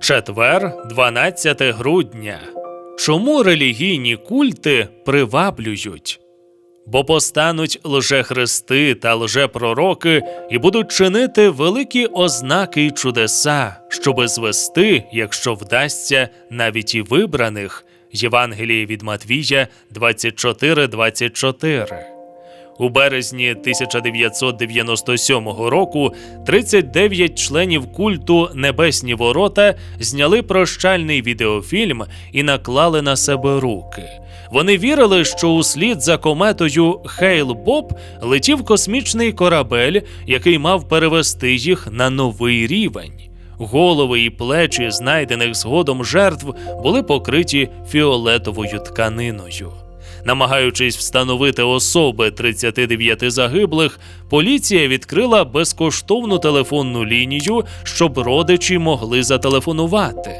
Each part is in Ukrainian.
Четвер, 12 грудня. Чому релігійні культи приваблюють? Бо постануть лжехристи та лжепророки і будуть чинити великі ознаки й чудеса, щоби звести, якщо вдасться, навіть і вибраних. Євангеліє від Матвія 24.24. У березні 1997 року 39 членів культу Небесні ворота зняли прощальний відеофільм і наклали на себе руки. Вони вірили, що услід за кометою Хейл Боб летів космічний корабель, який мав перевести їх на новий рівень. Голови і плечі знайдених згодом жертв були покриті фіолетовою тканиною. Намагаючись встановити особи 39 загиблих, поліція відкрила безкоштовну телефонну лінію, щоб родичі могли зателефонувати.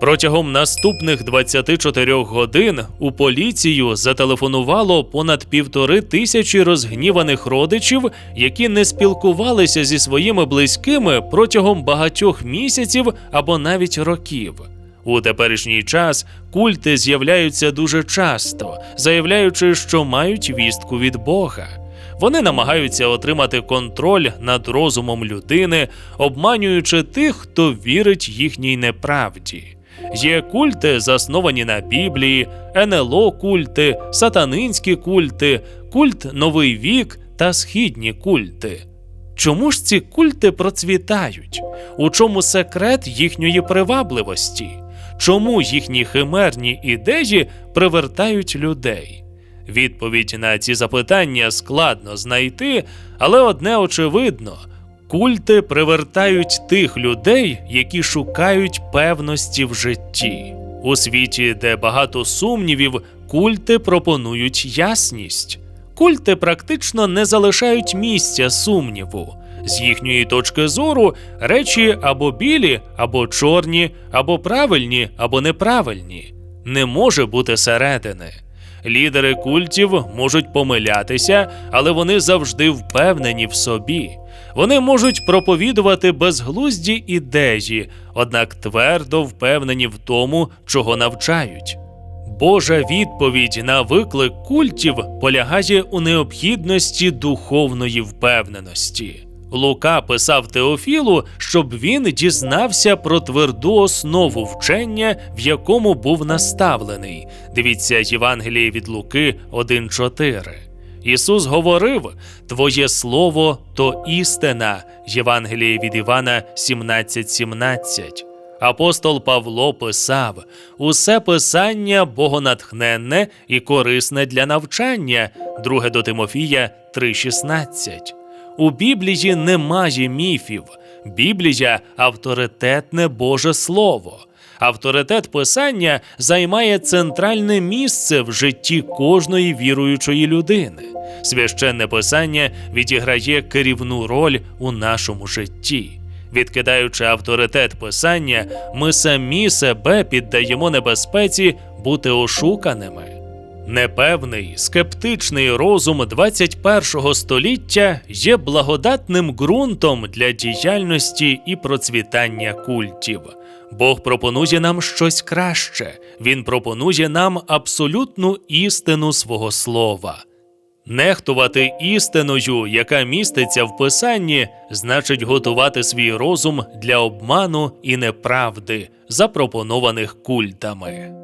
Протягом наступних 24 годин у поліцію зателефонувало понад півтори тисячі розгніваних родичів, які не спілкувалися зі своїми близькими протягом багатьох місяців або навіть років. У теперішній час культи з'являються дуже часто, заявляючи, що мають вістку від Бога. Вони намагаються отримати контроль над розумом людини, обманюючи тих, хто вірить їхній неправді. Є культи, засновані на Біблії, НЛО культи, сатанинські культи, культ Новий вік та східні культи. Чому ж ці культи процвітають? У чому секрет їхньої привабливості? Чому їхні химерні ідеї привертають людей? Відповідь на ці запитання складно знайти, але одне очевидно: культи привертають тих людей, які шукають певності в житті. У світі, де багато сумнівів, культи пропонують ясність. Культи практично не залишають місця сумніву. З їхньої точки зору речі або білі, або чорні, або правильні, або неправильні. Не може бути середини. Лідери культів можуть помилятися, але вони завжди впевнені в собі. Вони можуть проповідувати безглузді ідеї, однак твердо впевнені в тому, чого навчають. Божа відповідь на виклик культів полягає у необхідності духовної впевненості. Лука писав Теофілу, щоб він дізнався про тверду основу вчення, в якому був наставлений. Дивіться Євангеліє від Луки 1.4. Ісус говорив: Твоє слово то істина. Євангеліє від Івана 17.17. Апостол Павло писав: усе писання богонатхненне і корисне для навчання, 2 до Тимофія 3,16. У Біблії немає міфів. Біблія авторитетне Боже Слово. Авторитет писання займає центральне місце в житті кожної віруючої людини. Священне писання відіграє керівну роль у нашому житті. Відкидаючи авторитет писання, ми самі себе піддаємо небезпеці бути ошуканими. Непевний, скептичний розум 21-го століття є благодатним ґрунтом для діяльності і процвітання культів. Бог пропонує нам щось краще. Він пропонує нам абсолютну істину свого слова. Нехтувати істиною, яка міститься в писанні, значить готувати свій розум для обману і неправди, запропонованих культами.